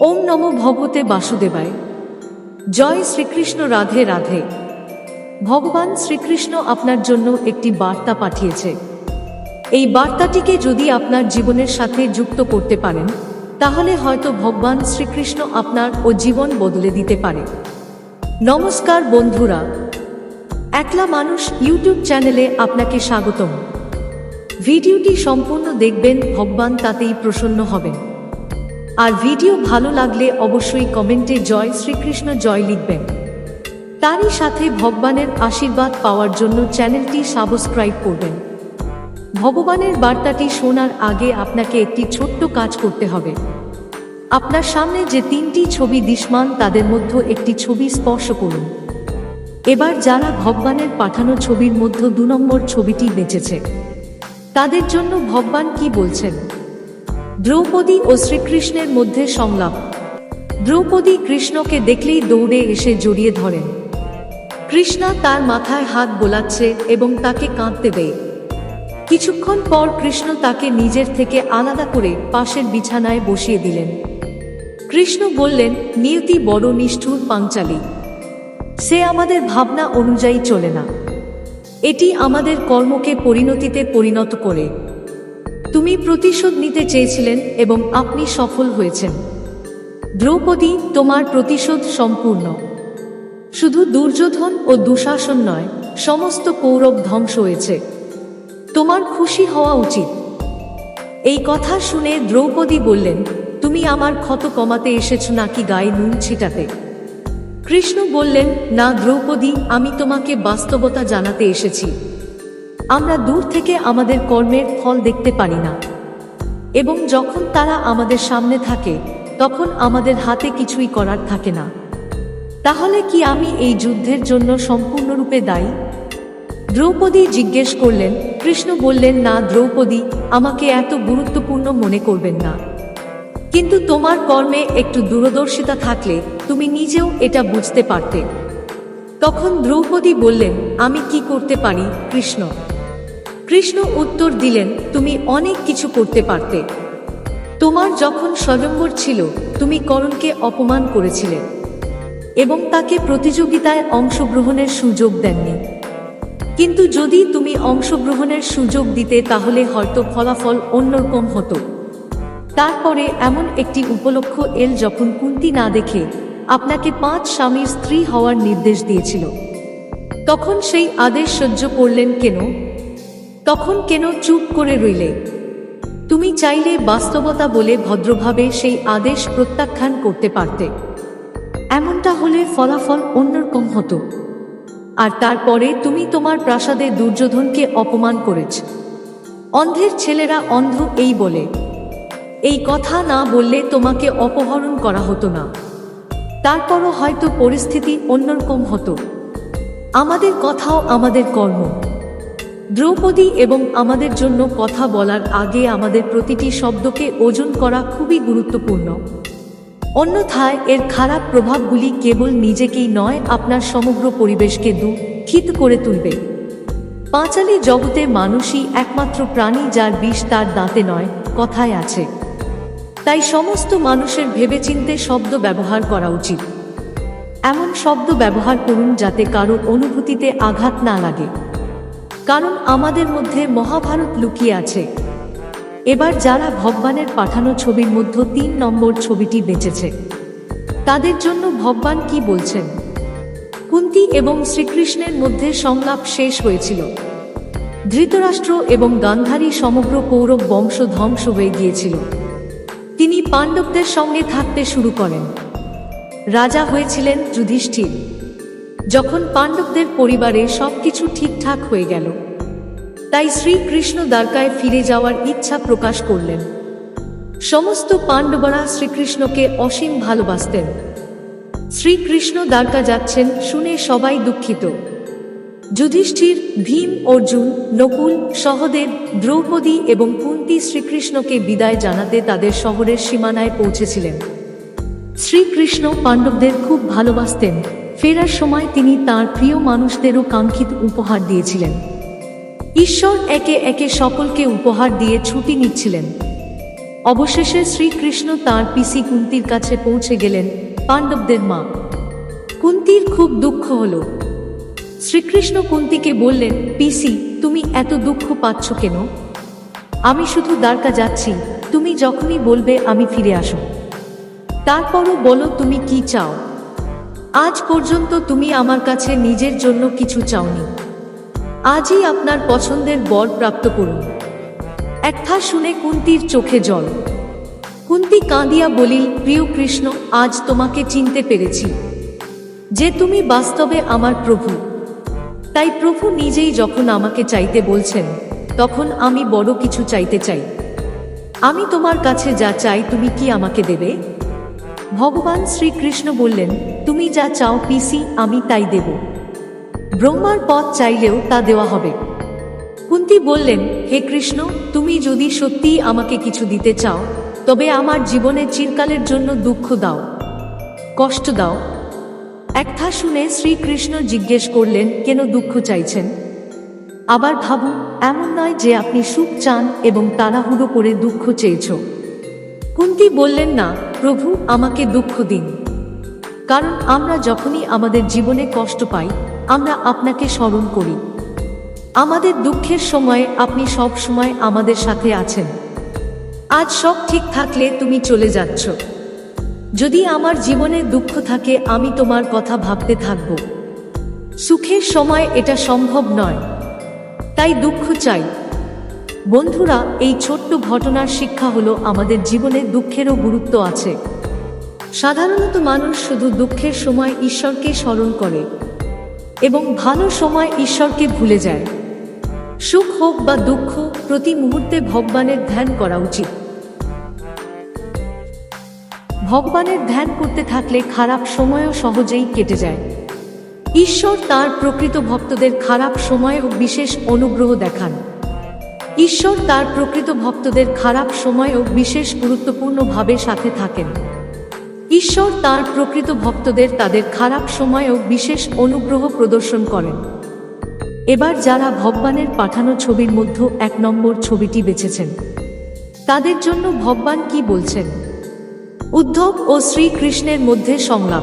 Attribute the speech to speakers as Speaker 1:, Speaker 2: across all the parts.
Speaker 1: ওম নম ভগবতে বাসুদেবায়। জয় শ্রীকৃষ্ণ রাধে রাধে। ভগবান শ্রীকৃষ্ণ আপনার জন্য একটি বার্তা পাঠিয়েছে। এই বার্তাটিকে যদি আপনার জীবনের সাথে যুক্ত করতে পারেন, তাহলে হয়তো ভগবান শ্রীকৃষ্ণ আপনার ও জীবন বদলে দিতে পারে। নমস্কার বন্ধুরা। একলা মানুষ ইউটিউব চ্যানেলে আপনাকে স্বাগতম। ভিডিওটি সম্পূর্ণ দেখবেন, ভগবান তাতেই প্রসন্ন হবেন। আর ভিডিও ভালো লাগলে অবশ্যই কমেন্টে জয় শ্রীকৃষ্ণ জয় লিখবেন। তারই সাথে ভগবানের আশীর্বাদ পাওয়ার জন্য চ্যানেলটি সাবস্ক্রাইব করবেন। ভগবানের বার্তাটি শোনার আগে আপনাকে একটি ছোট্ট কাজ করতে হবে। আপনার সামনে যে তিনটি ছবি দৃশ্যমান, তাদের মধ্যে একটি ছবি স্পর্শ করুন। এবার যারা ভগবানের পাঠানো ছবির মধ্যে দু নম্বর ছবিটি বেঁচেছে তাদের জন্য ভগবান কি বলছেন? দ্রৌপদী ও শ্রীকৃষ্ণের মধ্যে সংলাপ। দ্রৌপদী কৃষ্ণকে দেখলেই দৌড়ে এসে জড়িয়ে ধরেন। কৃষ্ণা তার মাথায় হাত বোলাচ্ছে এবং তাকে কাঁদতে দেয়। কিছুক্ষণ পর কৃষ্ণ তাকে নিজের থেকে আলাদা করে পাশের বিছানায় বসিয়ে দিলেন। কৃষ্ণ বললেন, নিয়তি বড় নিষ্ঠুর পাঞ্চালী। সে আমাদের ভাবনা অনুযায়ী চলে না। এটি আমাদের কর্মকে পরিণতিতে পরিণত করে। তুমি প্রতিশোধ নিতে চেয়েছিলেন এবং আপনি সফল হয়েছেন। দ্রৌপদী, তোমার প্রতিশোধ সম্পূর্ণ। শুধু দুর্যোধন ও দুঃশাসন নয়, সমস্ত কৌরব ধ্বংস হয়েছে। তোমার খুশি হওয়া উচিত। এই কথা শুনে দ্রৌপদী বললেন, তুমি আমার ক্ষত কমাতে এসেছ নাকি গায়ে নুন ছিটাতে? কৃষ্ণ বললেন, না দ্রৌপদী, আমি তোমাকে বাস্তবতা জানাতে এসেছি। আমরা দূর থেকে আমাদের কর্মের ফল দেখতে পারি না। এবং যখন তারা আমাদের সামনে থাকে, তখন আমাদের হাতে কিছুই করার থাকে না। তাহলে কি আমি এই যুদ্ধের জন্য সম্পূর্ণরূপে দায়ী? দ্রৌপদী জিজ্ঞেস করলেন, কৃষ্ণ বললেন, না দ্রৌপদী, আমাকে এত গুরুত্বপূর্ণ মনে করবেন না। কিন্তু তোমার কর্মে একটু দূরদর্শিতা থাকলে তুমি নিজেও এটা বুঝতে পারতে। তখন দ্রৌপদী বললেন, আমি কি করতে পারি, কৃষ্ণ? কৃষ্ণ উত্তর দিলেন, তুমি অনেক কিছু করতে পারতে। তোমার যখন স্বয়ম্বর ছিল, তুমি করণকে অপমান করেছিলে এবং তাকে প্রতিযোগিতায় অংশগ্রহণের সুযোগ দেননি। কিন্তু যদি তুমি অংশগ্রহণের সুযোগ দিতে, তাহলে হয়তো ফলাফল অন্যরকম হতো। তারপরে এমন একটি উপলক্ষ এল যখন কুন্তি না দেখে আপনাকে পাঁচ স্বামীর স্ত্রী হওয়ার নির্দেশ দিয়েছিল। তখন সেই আদেশ সহ্য করলেন কেন? তখন কেন চুপ করে রইলে? তুমি চাইলে বাস্তবতা বলে ভদ্রভাবে সেই আদেশ প্রত্যাখ্যান করতে পারতে। এমনটা হলে ফলাফল অন্যরকম হতো। আর তারপরে তুমি তোমার প্রাসাদে দুর্যোধনকে অপমান করেছ। অন্ধের ছেলেরা অন্ধ এই বলে। এই কথা না বললে তোমাকে অপহরণ করা হতো না। তারপরও হয়তো পরিস্থিতি অন্যরকম হতো। আমাদের কথাও আমাদের কর্ম। দ্রৌপদী এবং আমাদের জন্য কথা বলার আগে আমাদের প্রতিটি শব্দকে ওজন করা খুবই গুরুত্বপূর্ণ। অন্যথায় এর খারাপ প্রভাবগুলি কেবল নিজেকেই নয়, আপনার সমগ্র পরিবেশকে দুঃখিত করে তুলবে। পাঁচালী জগতে মানুষই একমাত্র প্রাণী যার বিষ তার দাঁতে নয়, কথায় আছে। তাই সমস্ত মানুষের ভেবেচিন্তে শব্দ ব্যবহার করা উচিত। এমন শব্দ ব্যবহার করুন যাতে কারও অনুভূতিতে আঘাত না লাগে। কারণ আমাদের মধ্যে মহাভারত লুকিয়ে আছে। এবার যারা ভগবানের পাঠানো ছবির মধ্যে তিন নম্বর ছবিটি বেঁচেছে, তাদের জন্য ভগবান কি বলছেন? কুন্তি এবং শ্রীকৃষ্ণের মধ্যে সংলাপ শেষ হয়েছিল। ধৃতরাষ্ট্র এবং গান্ধারী সমগ্র কৌরব বংশ ধ্বংস হয়ে গিয়েছিল। তিনি পাণ্ডবদের সঙ্গে থাকতে শুরু করেন। রাজা হয়েছিলেন যুধিষ্ঠির। যখন পাণ্ডবদের পরিবারে সবকিছু ঠিকঠাক হয়ে গেল, তাই শ্রীকৃষ্ণ দ্বারকায় ফিরে যাওয়ার ইচ্ছা প্রকাশ করলেন। সমস্ত পাণ্ডবরা শ্রীকৃষ্ণকে অসীম ভালোবাসতেন। শ্রীকৃষ্ণ দ্বারকা যাচ্ছেন শুনে সবাই দুঃখিত। যুধিষ্ঠির, ভীম, অর্জুন, নকুল, সহদেব, দ্রৌপদী এবং কুন্তি শ্রীকৃষ্ণকে বিদায় জানাতে তাদের শহরের সীমানায় পৌঁছেছিলেন। শ্রীকৃষ্ণ পাণ্ডবদের খুব ভালোবাসতেন। ফেরার সময় তিনি তার প্রিয় মানুষদেরও কাঙ্ক্ষিত উপহার দিয়েছিলেন। ঈশ্বর একে একে সকলকে উপহার দিয়ে ছুটি নিচ্ছিলেন। অবশেষে শ্রীকৃষ্ণ তাঁর পিসি কুন্তির কাছে পৌঁছে গেলেন পাণ্ডবদের মা। কুন্তির খুব দুঃখ হলো। শ্রীকৃষ্ণ কুন্তিকে বললেন, পিসি, তুমি এত দুঃখ পাচ্ছ কেন? আমি শুধু দ্বারকা যাচ্ছি, তুমি যখনই বলবে আমি ফিরে আসো তারপরও বলো তুমি কি চাও? আজ পর্যন্ত তুমি আমার কাছে নিজের জন্য কিছু চাওনি। আজই আপনার পছন্দের বর প্রাপ্ত করুন। একটা শুনে কুন্তির চোখে জল। কুন্তি কাঁদিয়া বলিল, প্রিয় কৃষ্ণ, আজ তোমাকে চিনতে পেরেছি যে তুমি বাস্তবে আমার প্রভু। তাই প্রভু নিজেই যখন আমাকে চাইতে বলছেন, তখন আমি বড় কিছু চাইতে চাই। আমি তোমার কাছে যা চাই তুমি কি আমাকে দেবে? ভগবান শ্রীকৃষ্ণ বললেন, তুমি যা চাও পিসি, আমি তাই দেব। ব্রহ্মার পথ চাইলেও তা দেওয়া হবে। কুন্তি বললেন, হে কৃষ্ণ, তুমি যদি সত্যিই আমাকে কিছু দিতে চাও, তবে আমার জীবনের চিরকালের জন্য দুঃখ দাও, কষ্ট দাও। একথা শুনে শ্রীকৃষ্ণ জিজ্ঞেস করলেন, কেন দুঃখ চাইছেন? আবার ভাবুন, এমন নয় যে আপনি সুখ চান এবং তাড়াহুড়ো করে দুঃখ চেয়েছ। কুন্তি বললেন না, প্রভু, আমাকে দুঃখ দিন। কারণ আমরা যখনই আমাদের জীবনে কষ্ট পাই, আমরা আপনাকে স্মরণ করি। আমাদের দুঃখের সময়ে আপনি সব সময় আমাদের সাথে আছেন। আজ সব ঠিক থাকলে তুমি চলে যাচ্ছ। যদি আমার জীবনে দুঃখ থাকে, আমি তোমার কথা ভাবতে থাকব। সুখের সময় এটা সম্ভব নয়। তাই দুঃখ চাই। বন্ধুরা, এই ছোট্ট ঘটনার শিক্ষা হলো আমাদের জীবনে দুঃখেরও গুরুত্ব আছে। সাধারণত মানুষ শুধু দুঃখের সময় ঈশ্বরকে স্মরণ করে এবং ভালো সময় ঈশ্বরকে ভুলে যায়। সুখ হোক বা দুঃখ, প্রতি মুহূর্তে ভগবানের ধ্যান করা উচিত। ভগবানের ধ্যান করতে থাকলে খারাপ সময়ও সহজেই কেটে যায়। ঈশ্বর তার প্রকৃত ভক্তদের খারাপ সময়েও বিশেষ অনুগ্রহ দেখান। ঈশ্বর তার প্রকৃত ভক্তদের খারাপ সময়েও বিশেষ গুরুত্বপূর্ণভাবে সাথে থাকেন। ঈশ্বর তার প্রকৃত ভক্তদের তাদের খারাপ সময়েও বিশেষ অনুগ্রহ প্রদর্শন করেন। এবার যারা ভগবানের পাঠানো ছবির মধ্যে এক নম্বর ছবিটি বেছেছেন, তাদের জন্য ভগবান কি বলছেন? উদ্ধব ও শ্রীকৃষ্ণের মধ্যে সংলাপ।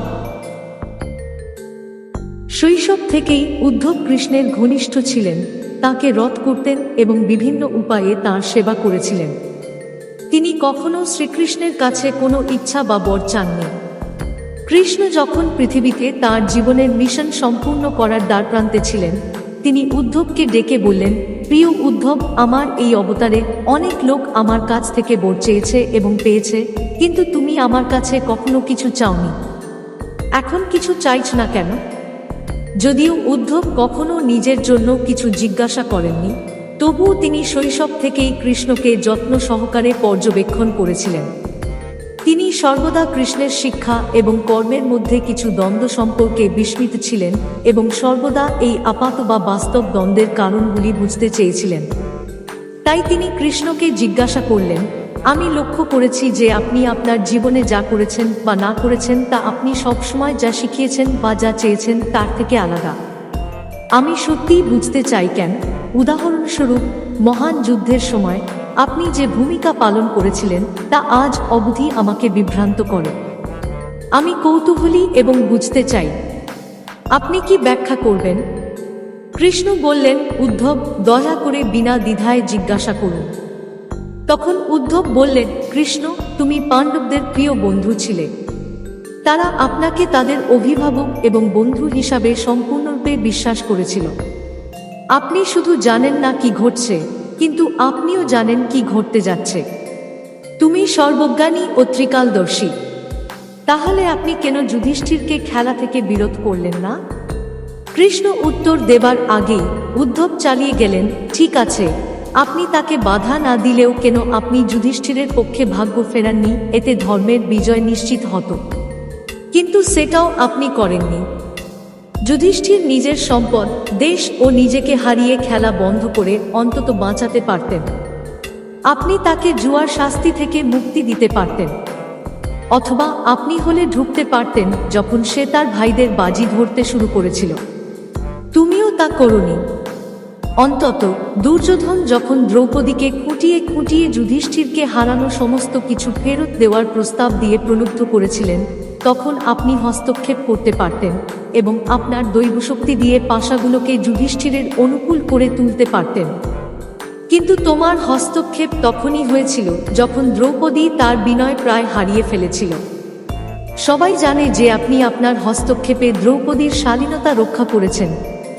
Speaker 1: শৈশব থেকেই উদ্ধব কৃষ্ণের ঘনিষ্ঠ ছিলেন। তাকে রথ করতেন এবং বিভিন্ন উপায়ে তাঁর সেবা করেছিলেন। তিনি কখনো শ্রীকৃষ্ণের কাছে কোনো ইচ্ছা বা বর চাননি। কৃষ্ণ যখন পৃথিবীতে তার জীবনের মিশন সম্পূর্ণ করার দ্বারপ্রান্তে ছিলেন, তিনি উদ্ধবকে ডেকে বললেন, প্রিয় উদ্ধব, আমার এই অবতারে অনেক লোক আমার কাছ থেকে বর চেয়েছে এবং পেয়েছে, কিন্তু তুমি আমার কাছে কখনো কিছু চাওনি। এখন কিছু চাইছ না কেন? যদিও উদ্ধব কখনো নিজের জন্য কিছু জিজ্ঞাসা করেননি, তবুও তিনি শৈশব থেকেই কৃষ্ণকে যত্ন সহকারে পর্যবেক্ষণ করেছিলেন। তিনি সর্বদা কৃষ্ণের শিক্ষা এবং কর্মের মধ্যে কিছু দ্বন্দ্ব সম্পর্কে বিস্মিত ছিলেন এবং সর্বদা এই আপাত বা বাস্তব দ্বন্দ্বের কারণগুলি বুঝতে চেয়েছিলেন। তাই তিনি কৃষ্ণকে জিজ্ঞাসা করলেন আমি লক্ষ্য করেছি যে আপনি আপনার জীবনে যা করেছেন বা না করেছেন তা আপনি সবসময় যা শিখিয়েছেন বা যা চেয়েছেন তার থেকে আলাদা। আমি সত্যিই বুঝতে চাই কেন? উদাহরণস্বরূপ, মহান যুদ্ধের সময় আপনি যে ভূমিকা পালন করেছিলেন তা আজ অবধি আমাকে বিভ্রান্ত করে। আমি কৌতূহলী এবং বুঝতে চাই। আপনি কি ব্যাখ্যা করবেন? কৃষ্ণ বললেন, উদ্ধব, দয়া করে বিনা দ্বিধায় জিজ্ঞাসা করুন। তখন উদ্ধব বললেন, কৃষ্ণ, তুমি পাণ্ডবদের প্রিয় বন্ধু ছিলে। তারা আপনাকে তাদের অভিভাবক এবং বন্ধু হিসাবে সম্পূর্ণরূপে বিশ্বাস করেছিল। আপনি শুধু জানেন না কি ঘটছে, কিন্তু আপনিও জানেন কি ঘটতে যাচ্ছে। তুমি সর্বজ্ঞানী ও ত্রিকালদর্শী। তাহলে আপনি কেন যুধিষ্ঠিরকে খেলা থেকে বিরত করলেন না? কৃষ্ণ উত্তর দেবার আগেই উদ্ধব চালিয়ে গেলেন, ঠিক আছে আপনি তাকে বাধা না দিলেও কেন আপনি যুধিষ্ঠিরের পক্ষে ভাগ্য ফেরাননি? এতে ধর্মের বিজয় নিশ্চিত হতো। কিন্তু সেটাও আপনি করেননি। যুধিষ্ঠির নিজের সম্পদ, দেশ ও নিজেকে হারিয়ে খেলা বন্ধ করে অন্তত বাঁচাতে পারতেন। আপনি তাকে জুয়ার শাস্তি থেকে মুক্তি দিতে পারতেন। অথবা আপনি হলে ঢুকতে পারতেন যখন সে তার ভাইদের বাজি ধরতে শুরু করেছিল। তুমিও তা করনি। অন্তত দুর্যোধন যখন দ্রৌপদীকে খুঁটিয়ে খুঁটিয়ে যুধিষ্ঠিরকে হারানো সমস্ত কিছু ফেরত দেওয়ার প্রস্তাব দিয়ে প্রলুব্ধ করেছিলেন, তখন আপনি হস্তক্ষেপ করতে পারতেন এবং আপনার দৈবশক্তি দিয়ে পাশাগুলোকে যুধিষ্ঠিরের অনুকূল করে তুলতে পারতেন। কিন্তু তোমার হস্তক্ষেপ তখনই হয়েছিল যখন দ্রৌপদী তার বিনয় প্রায় হারিয়ে ফেলেছিল। সবাই জানে যে আপনি আপনার হস্তক্ষেপে দ্রৌপদীর শালীনতা রক্ষা করেছেন।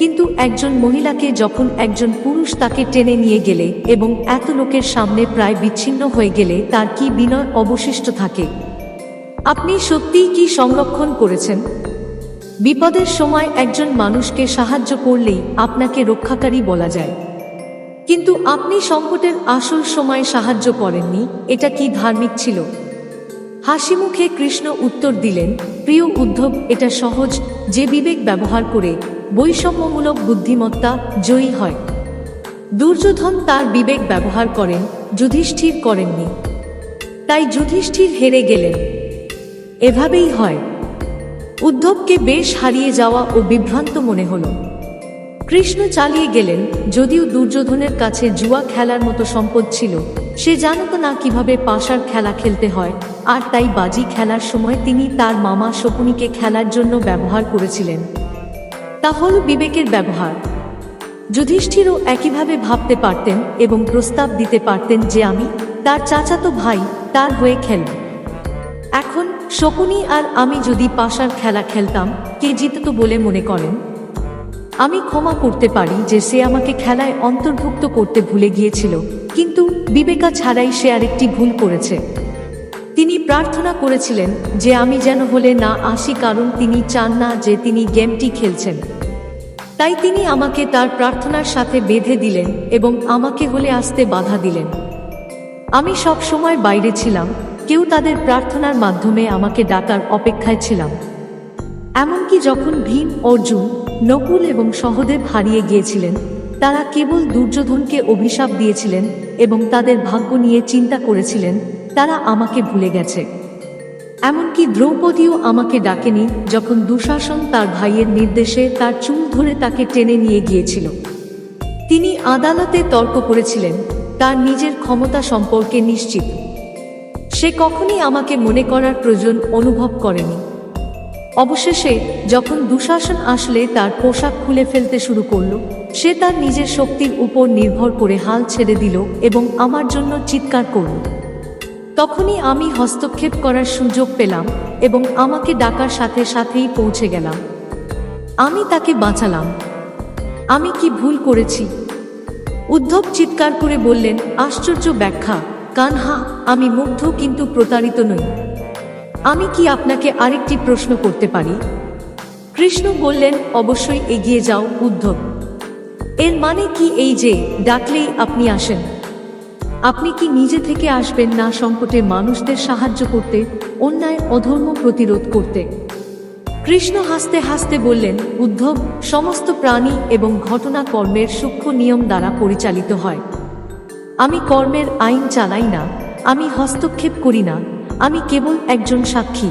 Speaker 1: কিন্তু একজন মহিলাকে যখন একজন পুরুষ তাকে টেনে নিয়ে গেলে এবং এত লোকের সামনে প্রায় বিচ্ছিন্ন হয়ে গেলে তার কি বিনয় অবশিষ্ট থাকে? আপনি সত্যিই কি সংরক্ষণ করেছেন? বিপদের সময় একজন মানুষকে সাহায্য করলেই আপনাকে রক্ষাকারী বলা যায়। কিন্তু আপনি সংকটের আসল সময় সাহায্য করেননি, এটা কি ধার্মিক ছিল? হাসি মুখে কৃষ্ণ উত্তর দিলেন, প্রিয় উদ্ধব, এটা সহজ, যে বিবেক ব্যবহার করে বৈষম্যমূলক বুদ্ধিমত্তা জয়ী হয়। দুর্যোধন তার বিবেক ব্যবহার করেন, যুধিষ্ঠির করেননি। তাই যুধিষ্ঠির হেরে গেলেন। এভাবেই হয়। উদ্ধবকে বেশ হারিয়ে যাওয়া ও বিভ্রান্ত মনে হল। কৃষ্ণ চালিয়ে গেলেন, যদিও দুর্যোধনের কাছে জুয়া খেলার মতো সম্পদ ছিল, সে জানত না কীভাবে পাশার খেলা খেলতে হয়, আর তাই বাজি খেলার সময় তিনি তার মামা শকুনিকে খেলার জন্য ব্যবহার করেছিলেন। তা হল বিবেকের ব্যবহার। যুধিষ্ঠিরও একইভাবে ভাবতে পারতেন এবং প্রস্তাব দিতে পারতেন যে আমি, তার চাচাতো ভাই, তার হয়ে খেলব। এখন শকুনি আর আমি যদি পাশার খেলা খেলতাম, কে জিতত বলে মনে করেন? আমি ক্ষমা করতে পারি যে সে আমাকে খেলায় অন্তর্ভুক্ত করতে ভুলে গিয়েছিল, কিন্তু বিবেকা ছাড়াই সে আরেকটি ভুল করেছে। তিনি প্রার্থনা করেছিলেন যে আমি যেন হলে না আসি কারণ তিনি চান না যে তিনি গেমটি খেলছেন। তাই তিনি আমাকে তার প্রার্থনার সাথে বেঁধে দিলেন এবং আমাকে হলে আসতে বাধা দিলেন। আমি সব সময় বাইরে ছিলাম, কেউ তাদের প্রার্থনার মাধ্যমে আমাকে ডাকার অপেক্ষায় ছিলাম। এমনকি যখন ভীম, অর্জুন, নকুল এবং সহদেব হারিয়ে গিয়েছিলেন, তারা কেবল দুর্যোধনকে অভিশাপ দিয়েছিলেন এবং তাদের ভাগ্য নিয়ে চিন্তা করেছিলেন তারা আমাকে ভুলে গেছে। এমনকি দ্রৌপদীও আমাকে ডাকেনি যখন দুঃশাসন তার ভাইয়ের নির্দেশে তার চুল ধরে তাকে টেনে নিয়ে গিয়েছিল। তিনি আদালতে তর্ক করেছিলেন, তার নিজের ক্ষমতা সম্পর্কে নিশ্চিত। সে কখনই আমাকে মনে করার প্রয়োজন অনুভব করেনি। অবশেষে যখন দুঃশাসন আসলে তার পোশাক খুলে ফেলতে শুরু করল, সে তার নিজের শক্তির উপর নির্ভর করে হাল ছেড়ে দিল এবং আমার জন্য চিৎকার করল। তখনই আমি হস্তক্ষেপ করার সুযোগ পেলাম এবং আমাকে ডাকার সাথে সাথেই পৌঁছে গেলাম। আমি তাকে বাঁচালাম। আমি কি ভুল করেছি? উদ্ধব চিৎকার করে বললেন, আশ্চর্য ব্যাখ্যা। কানহা, আমি মুগ্ধ কিন্তু প্রতারিত নই। আমি কি আপনাকে আরেকটি প্রশ্ন করতে পারি? কৃষ্ণ বললেন, অবশ্যই এগিয়ে যাও উদ্ধব। এর মানে কি এই যে ডাকলেই আপনি আসেন? আপনি কি নিজে থেকে আসবেন না সংকটে মানুষদের সাহায্য করতে, অন্যায় অধর্ম প্রতিরোধ করতে? কৃষ্ণ হাসতে হাসতে বললেন, উদ্ধব, সমস্ত প্রাণী এবং ঘটনা কর্মের সূক্ষ্ম নিয়ম দ্বারা পরিচালিত হয়। আমি কর্মের আইন চালাই না, আমি হস্তক্ষেপ করি না, আমি কেবল একজন সাক্ষী।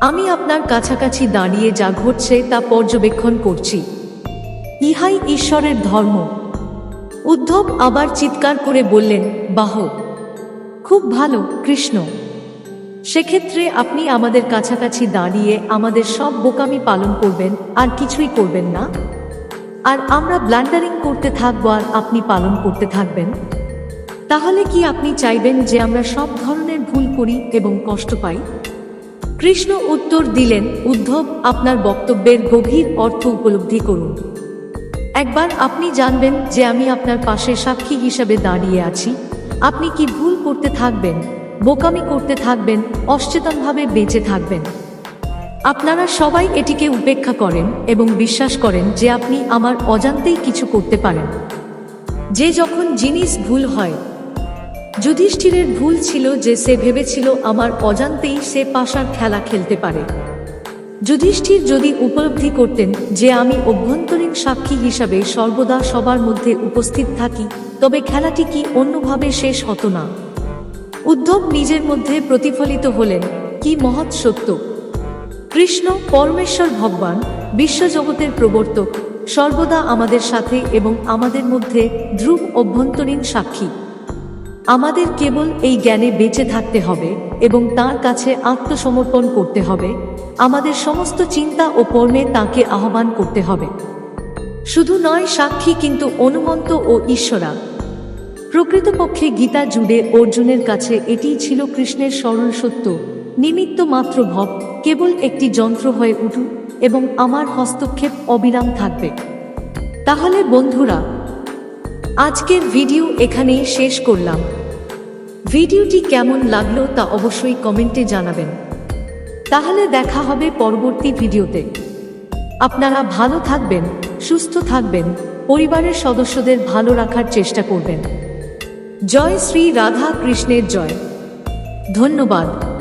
Speaker 1: আমি আপনার কাছাকাছি দাঁড়িয়ে যা ঘটছে তা পর্যবেক্ষণ করছি। ইহাই ঈশ্বরের ধর্ম। উদ্ধব আবার চিৎকার করে বললেন, বাহ, খুব ভালো, কৃষ্ণ। সেক্ষেত্রে আপনি আমাদের কাছাকাছি দাঁড়িয়ে আমাদের সব বোকামি পালন করবেন, আর কিছুই করবেন না? আর আমরা ব্ল্যান্ডারিং করতে থাকব, আর আপনি পালন করতে থাকবেন? তাহলে কি আপনি চাইবেন যে আমরা সব ধরনের ভুল করি এবং কষ্ট পাই? কৃষ্ণ উত্তর দিলেন, উদ্ধব, আপনার বক্তব্যের গভীর অর্থ উপলব্ধি করুন। একবার আপনি জানবেন যে আমি আপনার পাশে সাক্ষী হিসাবে দাঁড়িয়ে আছি। আপনি কি ভুল করতে থাকবেন, বোকামি করতে থাকবেন অসচেতনভাবে বেঁচে থাকবেন? আপনারা সবাই এটিকে উপেক্ষা করেন এবং বিশ্বাস করেন যে আপনি আমার অজান্তেই কিছু করতে পারেন। যে যখন জিনিস ভুল হয়, যুধিষ্ঠিরের ভুল ছিল যে সে ভেবেছিল আমার অজান্তেই সে পাশার খেলা খেলতে পারে। যুধিষ্ঠির যদি উপলব্ধি করতেন যে আমি অভ্যন্তরীণ সাক্ষী হিসাবে সর্বদা সবার মধ্যে উপস্থিত থাকি, তবে খেলাটি কি অন্যভাবে শেষ হতো না? উদ্ধব নিজের মধ্যে প্রতিফলিত হলেন, কি মহৎ সত্য। কৃষ্ণ, পরমেশ্বর ভগবান, বিশ্বজগতের প্রবর্তক, সর্বদা আমাদের সাথে এবং আমাদের মধ্যে ধ্রুব অভ্যন্তরীণ সাক্ষী। আমাদের কেবল এই জ্ঞানে বেঁচে থাকতে হবে এবং তার কাছে আত্মসমর্পণ করতে হবে। আমাদের সমস্ত চিন্তা ও কর্মে তাকে আহ্বান করতে হবে। শুধু নয়, সাক্ষী কিন্তু অনুমন্ত ও ঈশ্বরা। প্রকৃতপক্ষে গীতা জুড়ে অর্জুনের কাছে এটিই ছিল কৃষ্ণের সরল সত্য। নিমিত্ত মাত্র ভব, কেবল একটি যন্ত্র হয়ে উঠুক এবং আমার হস্তক্ষেপ অবিরাম থাকবে। তাহলে বন্ধুরা আজকের ভিডিও এখানেই শেষ করলাম। ভিডিওটি কেমন লাগল তা অবশ্যই কমেন্টে জানাবেন। তাহলে দেখা হবে পরবর্তী ভিডিওতে। আপনারা ভালো থাকবেন, সুস্থ থাকবেন, পরিবারের সদস্যদের ভালো রাখার চেষ্টা করবেন। জয় শ্রী রাধা কৃষ্ণের জয়। ধন্যবাদ।